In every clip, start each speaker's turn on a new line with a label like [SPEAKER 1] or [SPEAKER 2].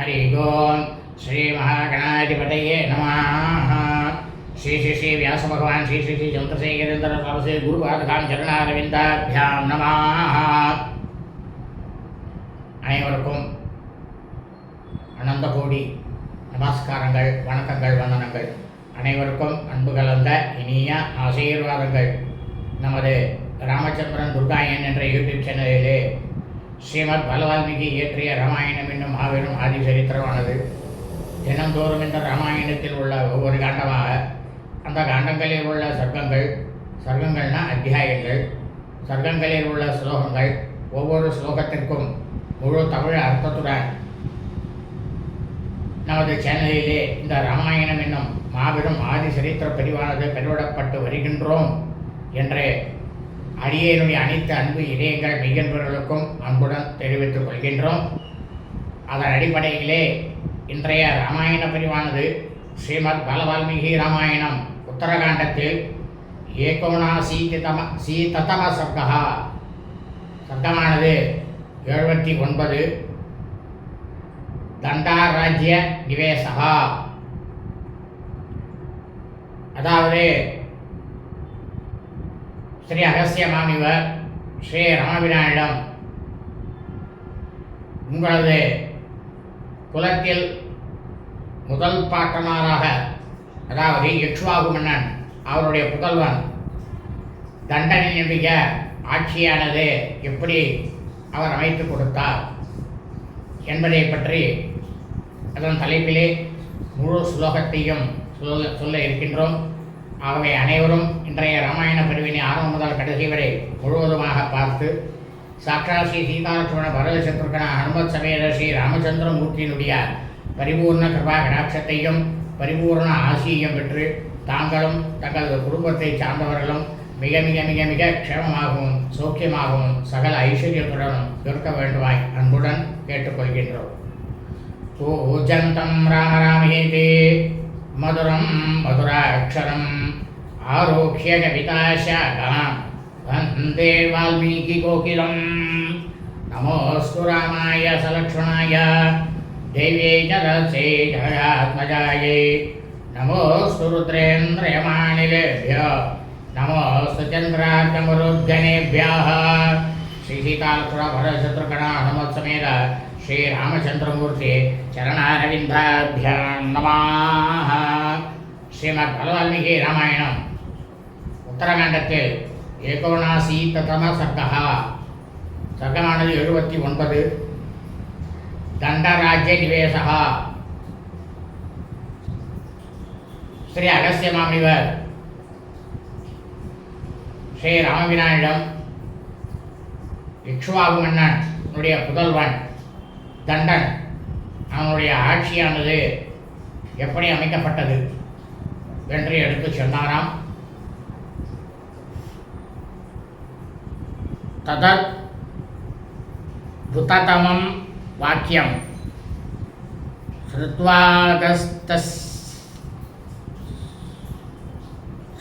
[SPEAKER 1] हरि ओम् श्रीमहागणाधिपतये नमः श्री श्री श्री व्यासभगवान् श्री श्री श्री चन्द्रशेखरेन्द्र सरसे गुरुपादकां चरणारविन्दाभ्यां नमः அனைவருக்கும் அனந்த கோடி நமஸ்காரங்கள் வணக்கங்கள் வந்தனங்கள் அனைவருக்கும் அன்பு கலந்த இனிய ஆசீர்வாதங்கள் நமது ராமச்சந்திரன் துர்காயன் என்ற யூடியூப் சேனலிலே ஸ்ரீமத் பலவால்மீகி இயற்றிய ராமாயணம் என்னும் மாபெரும் ஆதி சரித்திரமானது தினந்தோறும் இந்த ராமாயணத்தில் உள்ள ஒவ்வொரு காண்டமாக அந்த காண்டங்களில் உள்ள சர்க்கங்கள் சர்க்கங்கள்னா அத்தியாயங்கள் சர்க்கங்களில் உள்ள ஸ்லோகங்கள் ஒவ்வொரு ஸ்லோகத்திற்கும் முழு தமிழ் அர்த்தத்துடன் நமது சேனலிலே இந்த ராமாயணம் என்னும் மாபெரும் ஆதி சரித்திர பிரிவானது பெருவிடப்பட்டு வருகின்றோம் என்று அடியேனுடைய அனைத்து அன்பு இதயங்கள் மெய்யன்பர்களுக்கும் அன்புடன் தெரிவித்துக் கொள்கின்றோம். அதன் அடிப்படையிலே இன்றைய ராமாயண பிரிவானது ஸ்ரீமத் பலவால்மீகி ராமாயணம் உத்தரகாண்டத்தில் ஏகோனாசீதம சீததம சர்க்கா சர்க்கமானது எழுபத்தி ஒன்பது தண்டாராஜ்ய நிவேசகா. அதாவது ஸ்ரீ அகஸ்திய மாமிவர் ஸ்ரீ ராமபிரானிடம் உங்களது குலத்தில் முதல் பாட்டனாராக அதாவது இக்ஷ்வாகு மன்னன் அவருடைய புதல்வன் தண்டனை தண்டனையினுடைய ஆட்சியானது எப்படி அவர் அமைத்து கொடுத்தார் என்பதை பற்றி அதன் தலைப்பிலே முழு ஸ்லோகத்தையும் சொல்ல சொல்ல இருக்கின்றோம். ஆகவே அனைவரும் இன்றைய ராமாயண பிரிவினை ஆரம்பம் முதல் கடைசி வரை முழுவதுமாக பார்த்து சாட்சாத் ஸ்ரீ சீதாலட்சுமண பரதசத்ருகன ஹனுமத் சமேத ஸ்ரீ ராமச்சந்திரமூர்த்தியினுடைய பரிபூர்ண கிருபா கடாட்சத்தையும் பரிபூர்ண ஆசியையும் பெற்று தாங்களும் தங்களது குடும்பத்தை சார்ந்தவர்களும் மிக மிக மிக மிக க்ஷேமமாகவும் சௌக்கியமாகவும் சகல ஐஸ்வர்யத்துடனும் இருக்க வேண்டுமாய் அன்புடன் கேட்டுக்கொள்கின்றோம். பூஜந்தம் మధురం మధురాక్షరం ఆరోక్ష్య కవితాశాఖాం వందే వాల్మీకి కోకిలం. నమోస్తు రామాయ సలక్షణాయ దేవ్యై చరసే జగదాత్మజాయే. నమోస్తు రుద్రేంద్రయమాణిలేభ్య. నమోస్తు చంద్రాకమరుద్గణేభ్య శ్రీ సీతాలక్ష్మణ భరత శత్రుఘ్న హనుమత్ సమేత శ్రీ రామచంద్రమూర్తి చరణారవిందాభ్యాం నమా ஸ்ரீமத் பலவால்மீகி ராமாயணம். உத்தரகாண்டத்தில் ஏகோனாசீத்தம சர்க்கா சர்க்கமானது எழுபத்தி ஒன்பது. தண்டராஜ்ய நிவேசா ஸ்ரீ அகஸ்தியமாமிவர் ஸ்ரீ ராமவினாயிடம் இக்ஷ்வாகு மன்னன் உன்னுடைய புதல்வன் தண்டன் அவனுடைய ஆட்சியானது எப்படி அமைக்கப்பட்டது என்று எடுத்து சொன்னாராம். ததத் புத்ததமம் வாக்கியம். ஸ்ருத்வாகஸ்தஸ்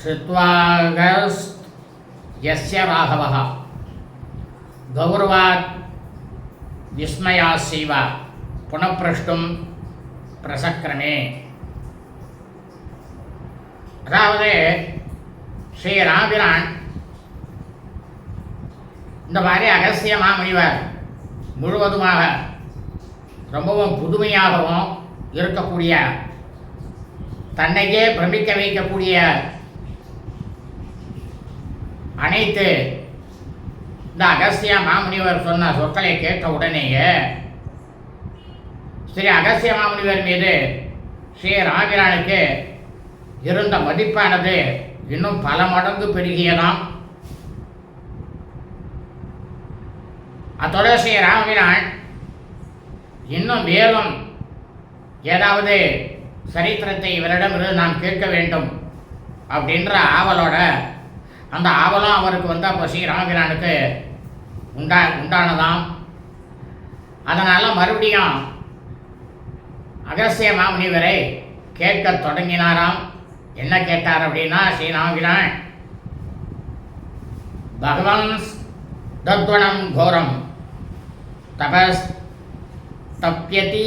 [SPEAKER 1] ஸ்ருத்வாகஸ் யஸ்ய ராகவः கௌரவாத் விஸ்மயாசீவ புனப்பிரஷ்டும் பிரசக்கிரமே. அதாவது ஸ்ரீ ராபிரான் இந்த மாதிரி அகசியமாக மாமுனிவர் முழுவதுமாக ரொம்பவும் புதுமையாகவும் இருக்கக்கூடிய தன்னையே பிரமிக்க வைக்கக்கூடிய அனைத்து இந்த அகஸ்திய மாமுனிவர் சொன்ன சொற்களை கேட்ட உடனேயே ஸ்ரீ அகஸ்திய மாமுனிவர் மீது ஸ்ரீ ராமிரானுக்கு இருந்த மதிப்பானது இன்னும் பல மடங்கு பெருகியதாம். அத்தோட ஸ்ரீ ராமபிரான் இன்னும் மேலும் ஏதாவது சரித்திரத்தை இவரிடமிருந்து நாம் கேட்க வேண்டும் அப்படின்ற ஆவலோட அந்த ஆவலும் அவருக்கு வந்து அப்போ ஸ்ரீ ராமபிரானுக்கு உண்டா உண்டானதாம். அதனால் மறுபடியும் அகசிய மாமுனிவரை கேட்க தொடங்கினாராம். என்ன கேட்டார் அப்படின்னா ஸ்ரீநாங்கினான் பகவான் தத்வனம் கோரம் தபஸ் தப்பியதி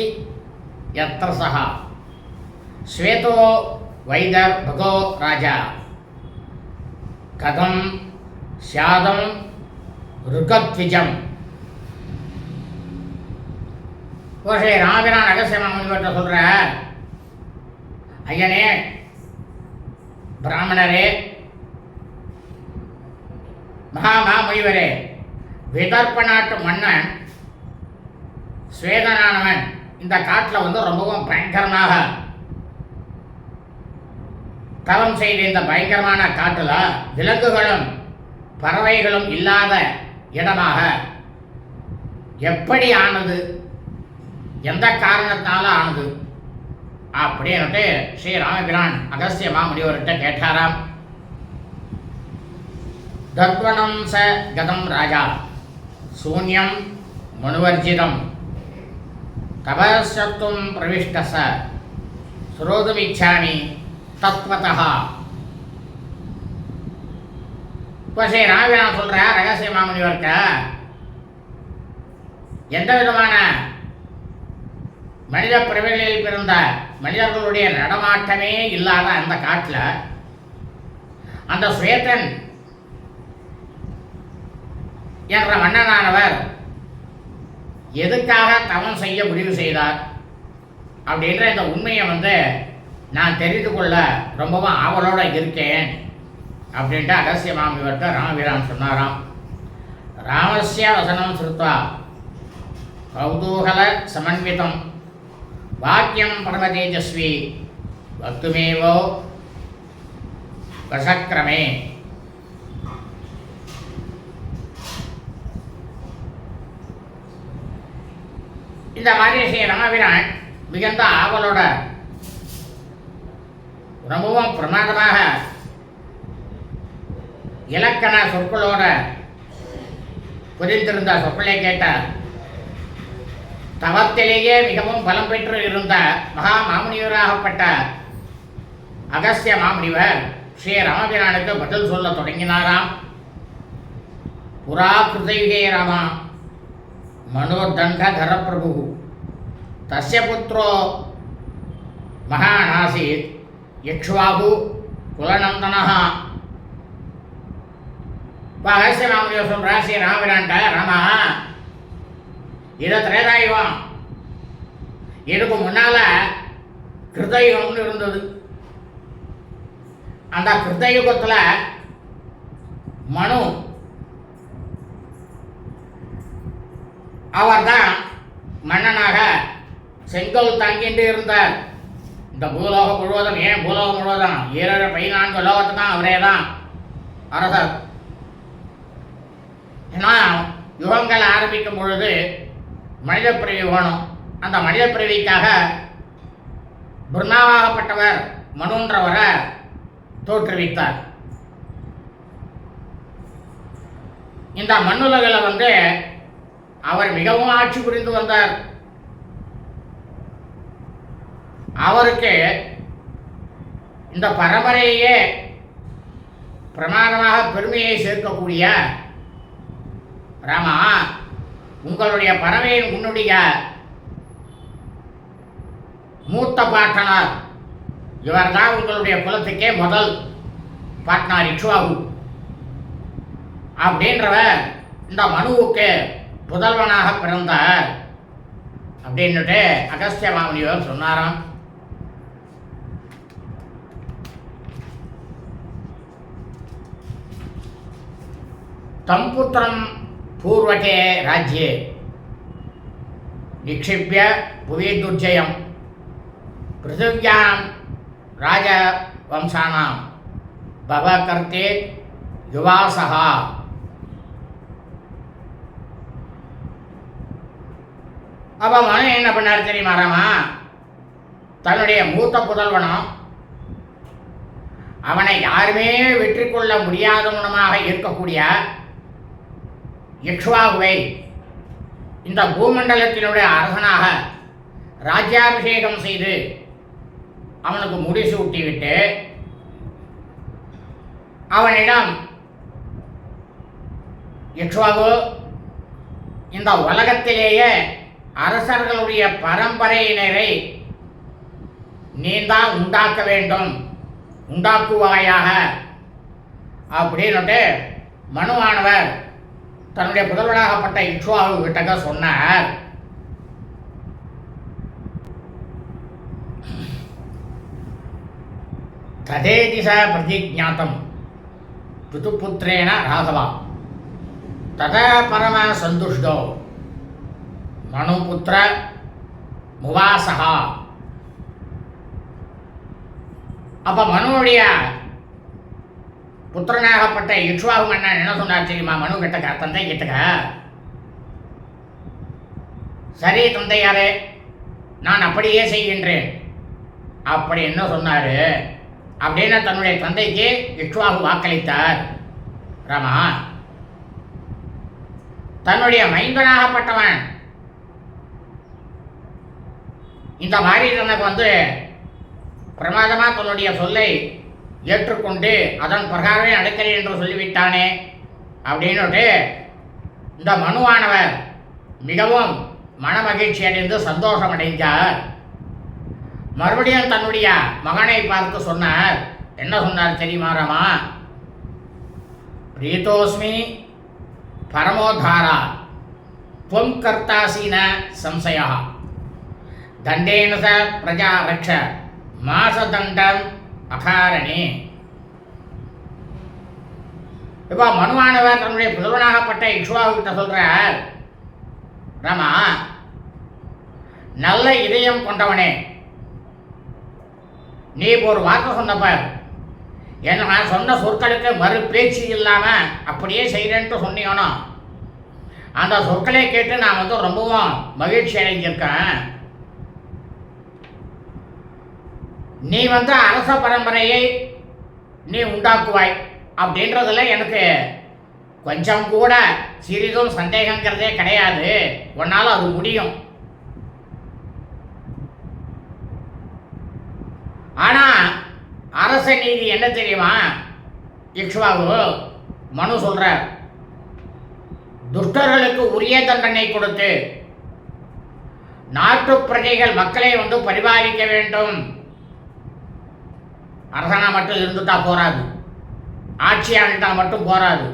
[SPEAKER 1] எத்திர சகா ஸ்வேதோ வைதர் பகோ ராஜா கதம் சாதம் ருக்கத்விஜம் ஒரு சில ராமபிரான் அகசியமாக சொல்கிற ஐயனே பிராமணரே மகாமா முனிவரே விதர்ப்ப நாட்டு மன்னன் சுவேதனானவன் இந்த காட்டில் வந்து ரொம்பவும் பயங்கரமாக தவம் செய்த இந்த பயங்கரமான காட்டில் விலங்குகளும் பறவைகளும் இல்லாத இடமாக. எப்படி ஆனது? எந்த காரணத்தால் ஆனது? அப்படின்னுட்டு ஸ்ரீ ராமபிரான் அகஸ்திய மாமுனிவர்கிட்ட கேட்டாராம். தத்வனம் ச கதம் ராஜா. சூன்யம் மனுவர்ஜிதம். தபசத்துவம் பிரவிஷ்ட ச. ஸ்ரோதுமிச்சாமி தத்வதா இப்போ ஸ்ரீ ராமபிரான் சொல்ற ரகசிய மாமுனிவர்கிட்ட எந்த விதமான மனித பிறவிகளில் பிறந்த மனிதர்களுடைய நடமாட்டமே இல்லாத அந்த காட்டில் அந்த சுயத்தன் என்ற மன்னனானவர் எதுக்காக தவம் செய்ய முடிவு செய்தார் அப்படின்ற இந்த உண்மையை வந்து நான் தெரிந்து கொள்ள ரொம்பவும் ஆவலோடு இருக்கேன். அப்படின்ட்டு அகசிய மாமிவர்கிட்ட ராமவீரான் சொன்னாராம். ராமஸ்ய வசனம் சுருத்வா கௌதூகல சமன்விதம் வாக்கியம் பரமதேஜஸ்வி வக்துமேவோ வசக்கிரமே இந்த மாதிரி ஸ்ரீ ராமபிரான் மிகுந்த ஆவலோட ரொம்பவும் பிரமாதமாக இலக்கண சொற்களோட புரிந்திருந்த சொற்களை கேட்ட தவத்திலேயே மிகவும் பலம் பெற்று இருந்த மகா மாமுனிவராகப்பட்ட அகஸ்திய மாமுனிவர் ஸ்ரீ ராமபிரானுக்கு பதில் சொல்ல தொடங்கினாராம். புறா கிருதயுகே ராமா மனோதண்டதர பிரபு தஸ்ய புத்திரோ மகான் ஆசீத் இக்ஷ்வாகு குலநந்தனஹா ரகசிய மாமுனிவர் சொல்றா ஸ்ரீ ராமபிரான்ட்ட ராமா? இதை திரேதாயுகம் இதுக்கு முன்னால கிருதயுகம்னு இருந்தது. அந்த கிருதயுகத்தில் மனு அவர்தான் மன்னனாக செங்கல் தங்கிட்டு இருந்தார். இந்த பூலோகம் முழுவதும் ஏன் பூலோகம் முழுவதும்? ஏழு பதினான்கு லோகத்து தான் அவரே தான் அரசர். நான் யுகங்கள் ஆரம்பிக்கும் பொழுது மனித பிறவி வேணும். அந்த மனித பிறவிக்காக பிருந்தாவாகப்பட்டவர் மனுன்றவரை தோற்றுவித்தார். இந்த மண்ணுலகில் வந்து அவர் மிகவும் ஆட்சி புரிந்து வந்தார். அவருக்கு இந்த பரம்பரையே பிரமாதமாக பெருமையை சேர்க்கக்கூடிய ராமா உங்களுடைய பறவையின் உன்னுடைய மூத்த பாட்டனார் இவர்தான் உங்களுடைய குலத்துக்கே முதல் பாட்னார் இக்ஷ்வாகு. அப்படின்றவர் இந்த மனுவுக்கு புதல்வனாக பிறந்தார். அப்படின்னுட்டு அகஸ்திய மாமுனிவர் சொன்னாராம். தம்புத்திரம் புத்திரம் பூர்வகே ராஜ்யே நிக்ஷிப்ய புவி துர்ஜயம் பிருத்திவியாம் ராஜவம்சானாம் பவகர்த்தே யுவாசகா அப்போ மனு என்ன பண்ணார் தெரியுமா ராமா? தன்னுடைய மூத்த புதல்வனும் அவனை யாருமே வெற்றி கொள்ள முடியாதவனுமாக இருக்கக்கூடிய இக்ஷ்வாகுவை. இந்த பூமண்டலத்தினுடைய அரசனாக ராஜ்யாபிஷேகம் செய்து அவனுக்கு முடிசூட்டிவிட்டு அவனிடம் இக்ஷ்வாகு இந்த உலகத்திலேயே அரசர்களுடைய பரம்பரையினரை நீதான் உண்டாக்க வேண்டும் உண்டாக்குவாயாக. அப்படின்னுட்டு மனுவானவர் தன்னுடைய புதல்வனாகப்பட்ட இக்ஷ்வாகு கிட்டக சொன்னார். ததேதி ச பிரதிஜாத்தம். பிதுபுத்திரேன ராகவா. தத பரம சந்துஷ்டோ. மனுபுத்திர முவாசகா. அப்போ மனுவுடைய புத்திரனாகப்பட்ட இக்ஷ்வாகு மன்னன் என்ன சொன்னார் தெரியுமா? மனு கிட்டக்க தந்தை கிட்டக்க சரி தந்தையாரே நான் அப்படியே செய்கின்றேன். அப்படி என்ன சொன்னாரு? அப்படின்னு தன்னுடைய தந்தைக்கு இக்ஷ்வாகு வாக்களித்தார். ராமா தன்னுடைய மைந்தனாகப்பட்டவன். இந்த மாதிரி தனக்கு வந்து பிரமாதமாக தன்னுடைய சொல்லை ஏற்றுக்கொண்டு அதன் பிரகாரமே நடக்கிறேன் என்று சொல்லிவிட்டானே அப்படின்னுட்டு இந்த மனுவானவர் மிகவும் மனமகிழ்ச்சி அடைந்து சந்தோஷம் அடைந்தார் மறுபடியும் தன்னுடைய மகனை பார்த்து சொன்னார். என்ன சொன்னார் தெரியுமா பிரீதோஸ்மி பரமோதாரா துவம் கர்த்தாசீன சம்சயா தண்டேன ச பிரஜா ரக்ஷ மாசதண்டம் அகாரணே. இப்போ மனுவானவர் தன்னுடைய புதல்வனாகப்பட்ட இக்ஷ்வாகிட்ட சொல்கிறார் ராமா நல்ல இதயம் கொண்டவனே நீ இப்போ ஒரு வார்த்தை சொன்னப்ப என்ன நான் சொன்ன சொற்களுக்கு மறு பேச்சு இல்லாமல் அப்படியே செய்கிறேன்ட்டு சொன்னீங்கன்னா அந்த சொற்களை கேட்டு நான் வந்து ரொம்பவும் மகிழ்ச்சி அடைஞ்சிருக்கேன். நீ வந்து அரச பரம்பரையை நீ உண்டாக்குவாய் அப்படின்றதுல எனக்கு கொஞ்சம் கூட சிறிதும் சந்தேகங்கிறதே கிடையாது. உன்னால் அது முடியும். ஆனா அரச நீதி என்ன தெரியுமா? இக்ஷ்வாகு மனு சொல்றார். துஷ்டர்களுக்கு உரிய தண்டனை கொடுத்து நாட்டு பிரஜைகள் மக்களை வந்து பரிபாலிக்க வேண்டும். அரசனா மட்டும் இருந்துட்டா போராது ஆட்சியாளர்கிட்ட மட்டும் போராது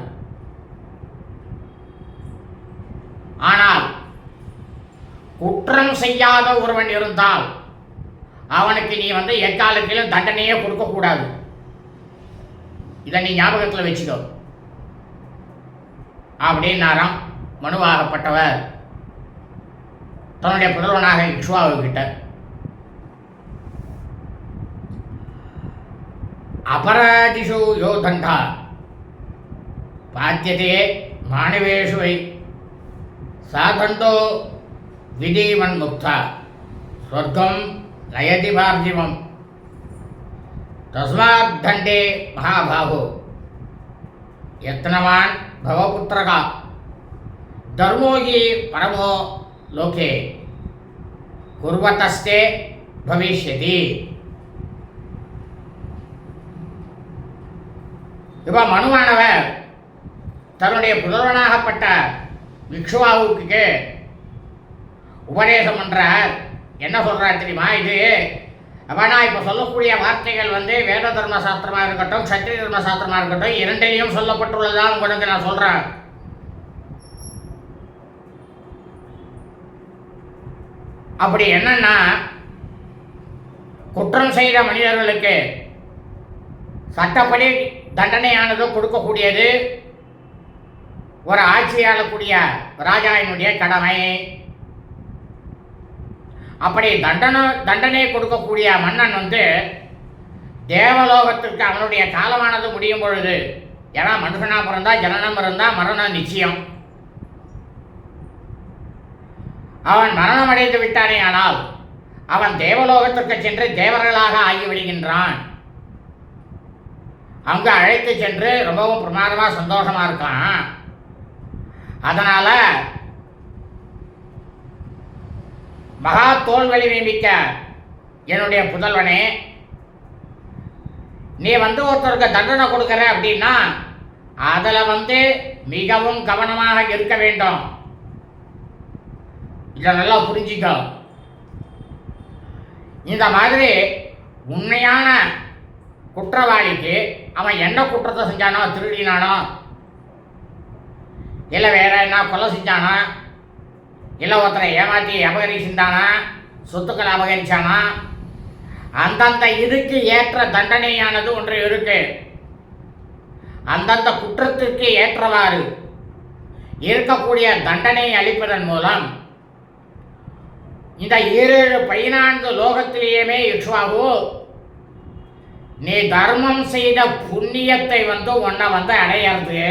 [SPEAKER 1] ஆனால் குற்றம் செய்யாத ஒருவன் இருந்தால் அவனுக்கு நீ வந்து எக்காலத்திலும் தண்டனையே கொடுக்கக்கூடாது. இதை நீ ஞாபகத்தில் வச்சுக்கோ. அப்படின்னாராம் மனுவாகப்பட்டவர். தன்னுடைய புதல்வனாக இக்ஷுவாவுக்கிட்ட అపరాధిషు యో దండ పాద్యతే మానవేషు వై సాధంతో విధీమన్ముక్త. స్వర్గం లయతి భార్జివం తస్మాద్దండే మహాబాహు యత్నవాన్ భవపుత్రగా. ధర్మో హి పరమో లోకే. కుర్వతస్తే భవిష్యతి. இப்போ மனுவானவர். தன்னுடைய புதல்வனாகப்பட்ட விக்ஷுவாவுக்கு உபதேசம் பண்ணுறார் என்ன சொல்கிறார் தெரியுமா இது? அப்போ நான் இப்போ சொல்லக்கூடிய வார்த்தைகள் வந்து வேத தர்ம சாஸ்திரமாக இருக்கட்டும் சத்திரி தர்ம சாஸ்திரமாக இருக்கட்டும் இரண்டையும் சொல்லப்பட்டுள்ளதா உங்களுக்கு நான் சொல்கிறேன் அப்படி என்னன்னா குற்றம் செய்த மனிதர்களுக்கு சட்டப்படி தண்டனையானது கொடுக்கக்கூடியது. ஒரு ஆட்சியாளக்கூடிய ராஜாவினுடைய கடமை. அப்படி தண்டனை தண்டனை கொடுக்கக்கூடிய மன்னன் வந்து தேவலோகத்திற்கு அவனுடைய காலமானது முடியும் பொழுது ஏன்னா மனுஷனாக பிறந்தா ஜனனம் இருந்தால் மரணம் நிச்சயம். அவன் மரணம் அடைந்து விட்டானே ஆனால் அவன் தேவலோகத்திற்கு சென்று தேவர்களாக ஆகிவிடுகின்றான். அங்கே அழைத்து சென்று ரொம்பவும் பிரமாதமாக சந்தோஷமாக இருக்கான் அதனால் மகா தோல்வழி வலிமை மிக்க என்னுடைய புதல்வனே நீ வந்து ஒருத்தருக்கு தண்டனை கொடுக்குற அப்படின்னா அதில் வந்து மிகவும் கவனமாக இருக்க வேண்டும். இதை நல்லா புரிஞ்சிக்கோ. இந்த மாதிரி உண்மையான குற்றவாளிக்கு அவன் என்ன குற்றத்தை செஞ்சானோ திருடினானோ இல்லை வேற என்ன கொலை செஞ்சானா இல்லை ஒருத்தரை ஏமாற்றி அபகரிச்சிருந்தானா சொத்துக்களை அபகரிச்சானா அந்தந்த இதுக்கு ஏற்ற தண்டனையானது ஒன்று இருக்கு. அந்தந்த குற்றத்திற்கு ஏற்றவாறு இருக்கக்கூடிய தண்டனையை அளிப்பதன் மூலம் இந்த ஏழு பதினான்கு லோகத்திலேயுமே இக்ஷ்வாகு நீ தர்மம் செய்த புண்ணியத்தை வந்து உன்னை வந்து அடையிறது.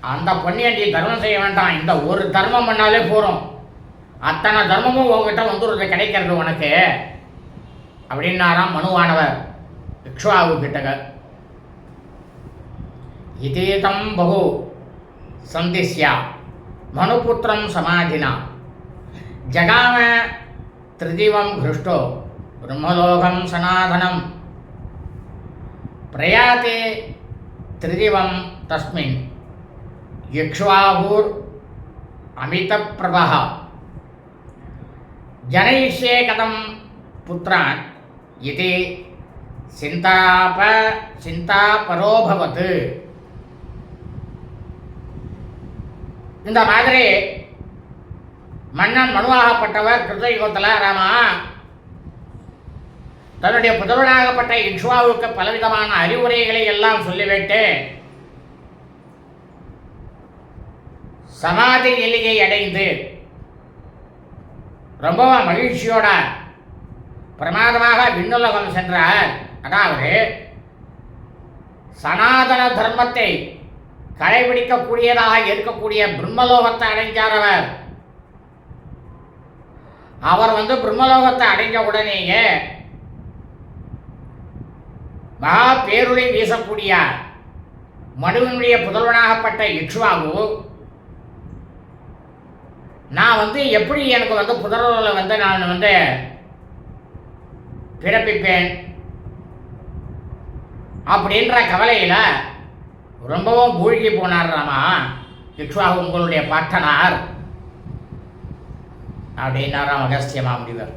[SPEAKER 1] அந்த புண்ணியம் நீ தர்மம் செய்ய வேண்டாம். இந்த ஒரு தர்மம் பண்ணாலே போகிறோம் அத்தனை தர்மமும் உங்ககிட்ட வந்துடுறது கிடைக்கிறது உனக்கு. அப்படின்னாராம் மனுவானவர். இக்ஷுவாவு கிட்டக இதீதம் பகு சந்திஸ்யா மனுபுத்திரம் சமாதினா. ஜகாம திருதிவம் ஹிருஷ்டோ. பிரம்மலோகம் சனாதனம். பிரயாதே திரிதிவம் தஸ்மின் இக்ஷ்வாகூர் அமிதப்பிரபா ஜனயிஷ்யே கதம் புத்திரான் இது சிந்தாப சிந்தாபரோபவத் இந்த மாதிரி மன்னன் மனுவாகப்பட்டவர் கிருத யுகத்தில் ராமா தன்னுடைய புதல்வனாகப்பட்ட இக்ஷ்வாவுக்கு பலவிதமான அறிவுரைகளை எல்லாம் சொல்லிவிட்டு சமாதி நிலையை அடைந்து ரொம்ப மகிழ்ச்சியோட பிரமாதமாக விண்ணுலகம் சென்றார். அதாவது சனாதன தர்மத்தை கடைபிடிக்கக்கூடியதாக இருக்கக்கூடிய பிரம்மலோகத்தை அடைஞ்சார் அவர். அவர் வந்து பிரம்மலோகத்தை அடைஞ்ச உடனேயே மகா பேருளை வீசக்கூடிய மனுவனுடைய புதல்வனாகப்பட்ட இக்ஷ்வாகு நான் வந்து எப்படி எனக்கு வந்து புதல்வர்களை வந்து நான் வந்து பிறப்பிப்பேன் அப்படின்ற கவலையில் ரொம்பவும் மூழ்கி போனார் ராமா. இக்ஷ்வாகு உங்களுடைய பாட்டனார். அப்படின்னாராம் அகஸ்தியமா முடிவர்.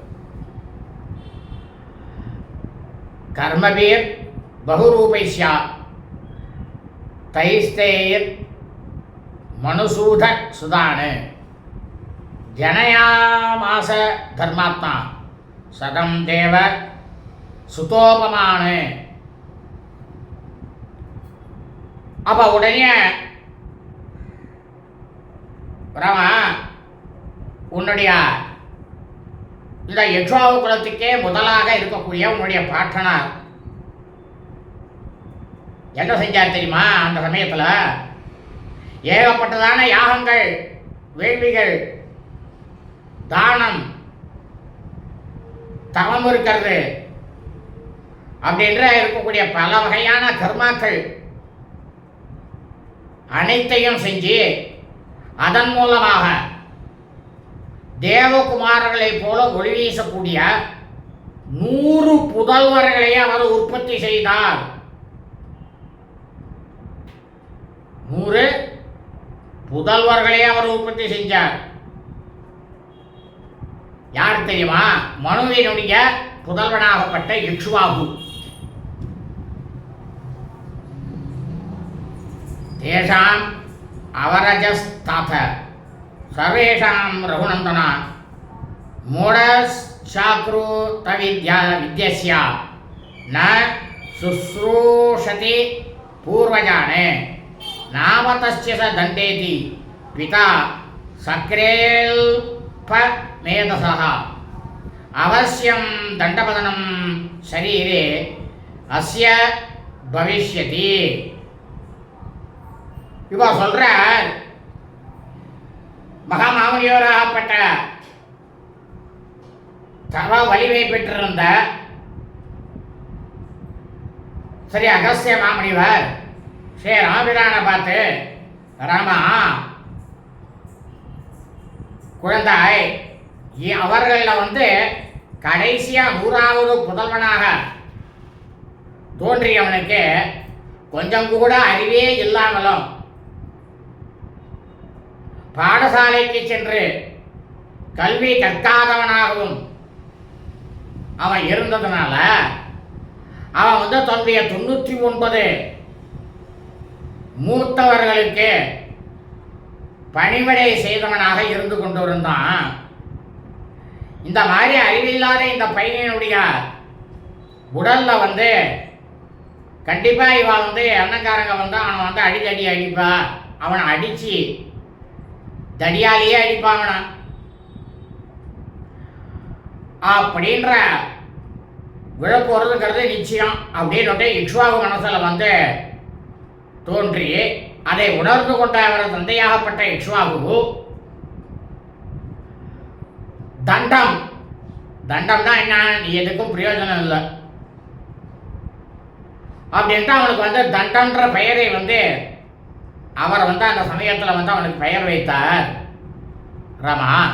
[SPEAKER 1] கர்மபீர் பகுரூபைஷ்யா தைஸ்தேயர் மனுசூத சுதானு ஜனயாமாச தர்மாத்மா சதம் தேவ சுதோபமானு அப்போ உடனே ராமா உன்னுடைய இந்த யக்ஷாவு குலத்துக்கே முதலாக இருக்கக்கூடிய உன்னுடைய பாட்டனார். என்ன செஞ்சார் தெரியுமா அந்த சமயத்தில்? ஏகப்பட்டதான யாகங்கள் வேள்விகள் தானம் தவம் இருக்கிறது அப்படின்ற இருக்கக்கூடிய பல வகையான கர்மாக்கள் அனைத்தையும் செஞ்சு அதன் மூலமாக தேவகுமாரர்களைப் போல ஒளி வீசக்கூடிய நூறு புதல்வர்களை அவர் உற்பத்தி செய்தார். நூறு புதல்வர்களே அவர் உற்பத்தி செஞ்சார். யார் தெரியுமா? மனுவினுடைய புதல்வனாகப்பட்ட இக்ஷுவாகு. தேஷாம் அவரஜஸ்தாத. சர்வேஷாம் ரகுநந்தனா. மூடசாக்ரு தவித்யா வித்யஸ்ய. ந சுஸ்ரூஷதி பூர்வஜானே. நாம ச தண்டேதி பிதா சக்ரேல்ப அவசியம் தண்டபதனம் சரீரே அஸ்ய பவிஷ்யதி இப்போ சொல்கிறார் மகாமாமுனியோராகப்பட்ட தவ வலிமை பெற்றிருந்த சரி அகஸ்திய மாமுனிவர். ஸ்ரீ ராமபிரானை பார்த்து ராமா குழந்தாய் அவர்களில் வந்து கடைசியாக நூறாவது புதல்வனாக தோன்றியவனுக்கு கொஞ்சம் கூட அறிவே இல்லாமலும் பாடசாலைக்கு சென்று கல்வி கற்காதவனாகவும் அவன் இருந்ததுனால அவன் வந்து தன்னுடைய தொண்ணூற்றி ஒன்பது மூத்தவர்களுக்கு பணிவிடை செய்தவனாக இருந்து கொண்டிருந்தான். இந்த மாதிரி அறிவில்லாத இந்த பையனுடைய உடல்ல வந்து கண்டிப்பா இவன் வந்து எண்ணக்காரங்க வந்து அவனை வந்து அடிதடி அடிப்பா. அவனை அடிச்சு தடியாலேயே அடிப்பாங்கண்ணா. அப்படின்ற விழப்பு வருதுங்கிறது நிச்சயம். அப்படின்னு இக்ஷ்வாகு மனசுல வந்து தோன்றி அதை உணர்ந்து கொண்ட அவரது தந்தையாகப்பட்ட இக்ஷ்வாகு தண்டம். தண்டம் தான் என்ன? நீ எதுக்கும் பிரயோஜனம் இல்லை. அப்படின்ட்டு அவனுக்கு வந்து தண்டன்ற பெயரை வந்து அவர் வந்து அந்த சமயத்தில் வந்து அவனுக்கு பெயர் வைத்தார். ரமா.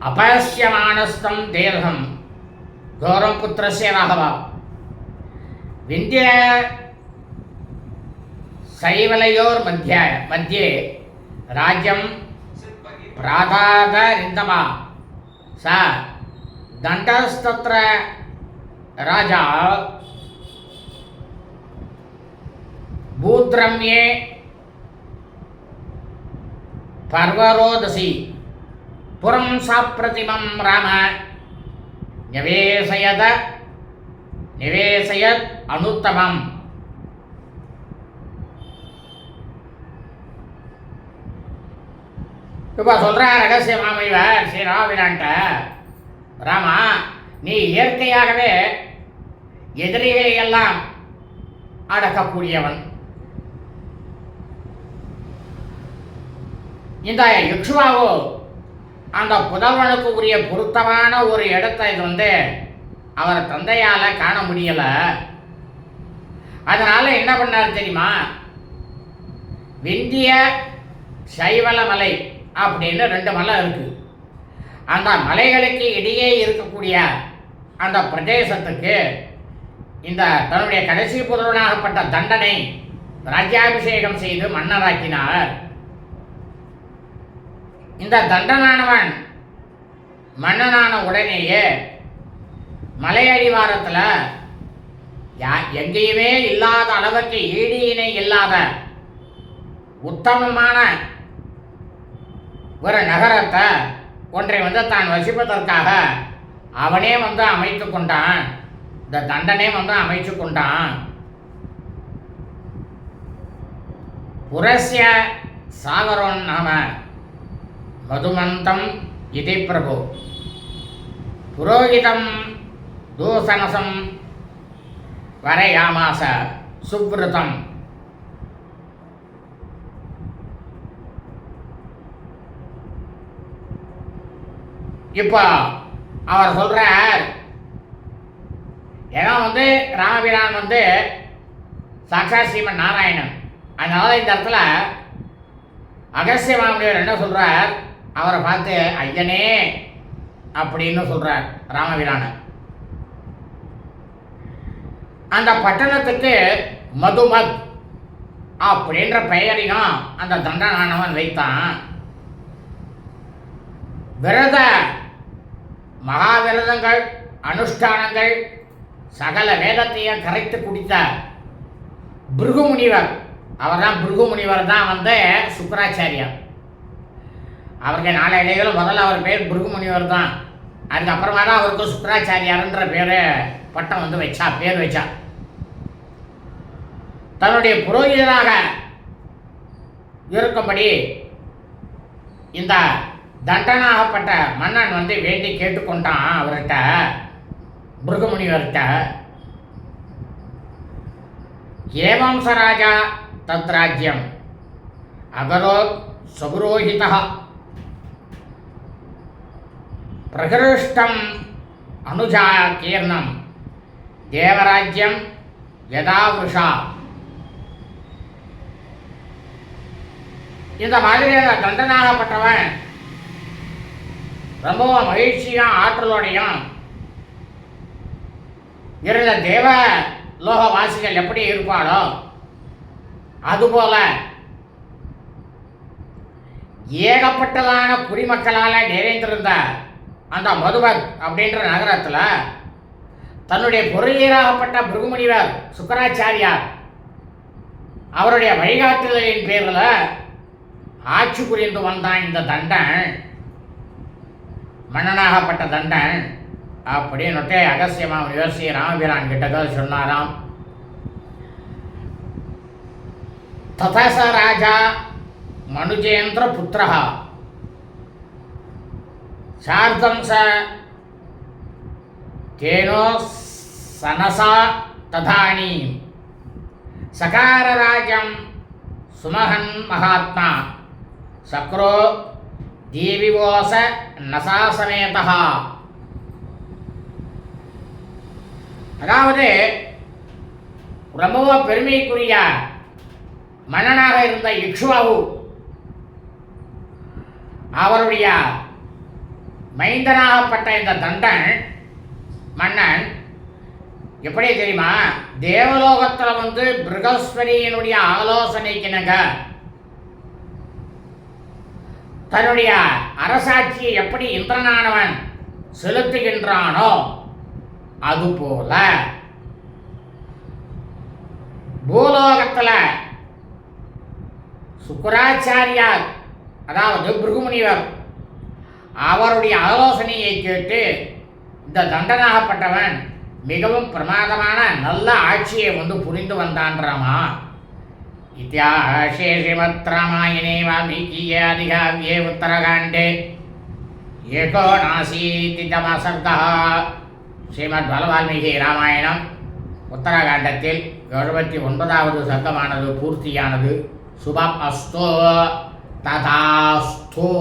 [SPEAKER 1] அபயசியமானஸ்தம் தேர்கம் கௌரவ புத்திரஸ்ய ராகவா. விந்திய சைவலையோர் மத்திய மத்தியே ராஜ்யம் प्रादादरिन्दमा सा दण्डस्तत्र राजा भूद्रम्ये पर्वरोदसी पुरं साप्रतिमं राम निवेशयद நிவேசயத் அனுத்தமம். இப்போ சொல்கிறா ரகசிய முனிவர் ஸ்ரீ ராவினான்ட்ட ராமா நீ இயற்கையாகவே எதிரிகளை எல்லாம் அடக்கக்கூடியவன். இந்த யுக்ஷுவாவோ அந்த புதல்வனுக்கு உரிய பொருத்தமான ஒரு இடத்தை இது வந்து அவரை தந்தையால் காண முடியலை. அதனால் என்ன பண்ணார் தெரியுமா? விந்திய சைவல மலை அப்படின்னு ரெண்டு மலை இருக்கு. அந்த மலைகளுக்கு இடையே இருக்கக்கூடிய அந்த பிரதேசத்துக்கு இந்த தன்னுடைய கடைசி புதல்வனாகப்பட்ட தண்டனை ராஜ்யாபிஷேகம் செய்து மன்னராக்கினார். இந்த தண்டனானவன் மன்னனான உடனேயே மலையடிவாரத்தில் யா எங்கேயுமே இல்லாத அளவுக்கு ஈடு இணை இல்லாத உத்தமமான ஒரு நகரத்தை ஒன்றை வந்து தான் வசிப்பதற்காக அவனே வந்து அமைத்து கொண்டான். இந்த தண்டனே வந்து அமைச்சு கொண்டான். புரஸ்ய சாகரோன் நாம மதுமந்தம் இதி பிரபு புரோகிதம் தூசனசம் வரையாமாச சுப்ரதம் இப்போ அவர் சொல்றார் ஏன்னா வந்து ராமபிரான் வந்து சாக்ஷாத் ஸ்ரீமன் நாராயணன். அதனால இந்த இடத்துல அகஸ்திய மாமுனிவர் என்ன சொல்றார்? அவரை பார்த்து ஐயனே! அப்படின்னு சொல்றார் ராமபிரான. அந்த பட்டணத்துக்கு மதுமத் அப்படின்ற பெயரையும் அந்த தண்டனானவன் வைத்தான். விரத மகாவிரதங்கள் அனுஷ்டானங்கள் சகல வேதத்தையும் கரைத்து குடித்த பிருகு முனிவர் அவர் தான் பிருகுமுனிவர் தான் வந்து சுக்கராச்சாரியார். அவருக்கு நாலு முதல்ல அவர் பேர் பிருகுமுனிவர் தான். அதுக்கப்புறமா தான் அவருக்கு சுக்கராச்சாரியார்ன்ற பேர் பட்டம் வந்து வச்சா பேர் வச்சா. தன்னுடைய புரோகிதராக இருக்கும்படி இந்த தண்டனாகப்பட்ட மன்னன் வந்து வேண்டி கேட்டுக்கொண்டான் அவர்கிட்ட பிருகுமுனிவர்கிட்ட ஏவம்சராஜா தத்ராஜ்யம். அகரோத் சுபுரோஹிதா பிரகிருஷ்டம் அனுஜா கீர்ணம். தேவராஜ்யம் யதாவிருஷா. இந்த மாதிரி தண்டனாகப்பட்டவன் ரொம்பவும் மகிழ்ச்சியும் ஆற்றலோடையும் இருந்த தேவ லோகவாசிகள் எப்படி இருப்பாளோ அதுபோல ஏகப்பட்டதான குடிமக்களால் நிறைந்திருந்த அந்த மதுபத் அப்படின்ற நகரத்தில் தன்னுடைய பொருளியராகப்பட்ட பிருகுமணிவர் சுக்கராச்சாரியார். அவருடைய வழிகாட்டுதலின் பேரில் ஆட்சி புரிந்து வந்தான் இந்த தண்டன் மன்னனாகப்பட்ட தண்டன் அப்படின்னுட்டு அகசியமாக யோசி ராமபிரான் கிட்ட சொன்னாராம். ததச ராஜா மனுஜேந்திர புத்திரா சார்தம் ச தேனோ சனசா ததானீம் சகாரராஜம் சுமகன் மகாத்மா சக்ரோ தீவிவோச நசாசமேதா அதாவது ரொம்பவும் பெருமைக்குரிய மன்னனாக இருந்த இக்ஷுவாவு அவருடைய மைந்தனாகப்பட்ட இந்த தண்டன் மன்னன் எப்படி தெரியுமா? தேவலோகத்தில் வந்து பிருகஸ்வரியனுடைய ஆலோசனைக்கினங்க தன்னுடைய அரசாட்சியை எப்படி இந்திரனானவன் செலுத்துகின்றானோ அதுபோல பூலோகத்தில் சுக்கராச்சாரியார் அதாவது பிருகுமுனிவர் அவருடைய ஆலோசனையை கேட்டு இந்த தண்டனாகப்பட்டவன் மிகவும் பிரமாதமான நல்ல ஆட்சியை வந்து புரிந்து வந்தான்றாமா இத்தியாசே ஸ்ரீமத் ராமாயணே வால்மீகியே அதிகாவியே உத்தரகாண்டே. ஏகோனாசீதிதமசர்கா ஸ்ரீமத் பலவால்மீகி ராமாயணம் உத்தரகாண்டத்தில் எழுபத்தி ஒன்பதாவது சர்க்கமானது பூர்த்தியானது. சுபம் அஸ்தோ ததாஸ்தோ.